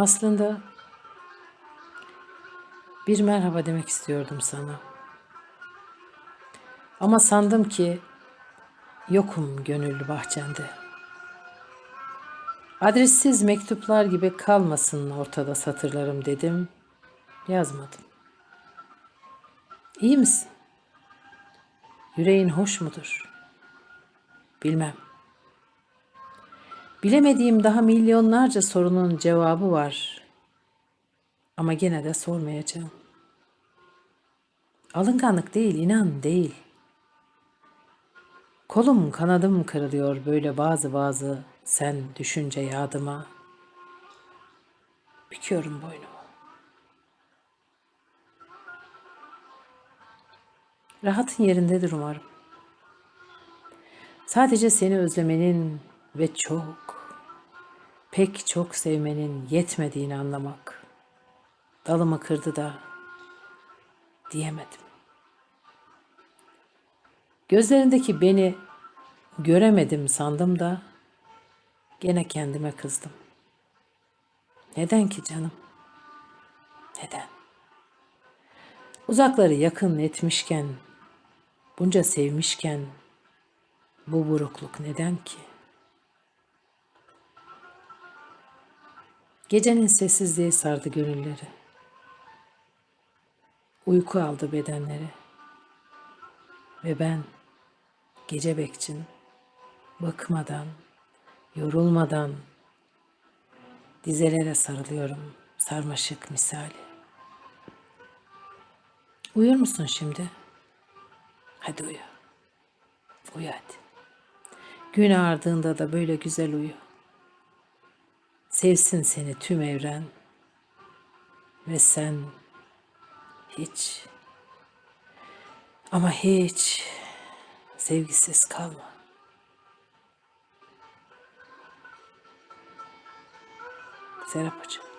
Aslında bir merhaba demek istiyordum sana. Ama sandım ki yokum gönüllü bahçende. Adressiz mektuplar gibi kalmasın ortada satırlarım dedim. Yazmadım. İyi misin? Yüreğin hoş mudur? Bilmem. Bilemediğim daha milyonlarca sorunun cevabı var. Ama gene de sormayacağım. Alınganlık değil, inan değil. Kolum kanadım kırılıyor böyle bazı bazı sen düşünce yadıma. Büküyorum boynumu. Rahatın yerindedir umarım. Sadece seni özlemenin ve çok, pek çok sevmenin yetmediğini anlamak. Dalımı kırdı da diyemedim. Gözlerindeki beni göremedim sandım da gene kendime kızdım. Neden ki canım? Neden? Uzakları yakın etmişken, bunca sevmişken bu burukluk neden ki? Gecenin sessizliği sardı gönülleri. Uyku aldı bedenleri. Ve ben gece bekçin bıkmadan, yorulmadan dizelere sarılıyorum sarmaşık misali. Uyur musun şimdi? Hadi uyu. Uyu hadi. Gün ardında da böyle güzel uyu. Sevsin seni tüm evren ve sen hiç ama hiç sevgisiz kalma. Serap Hocam.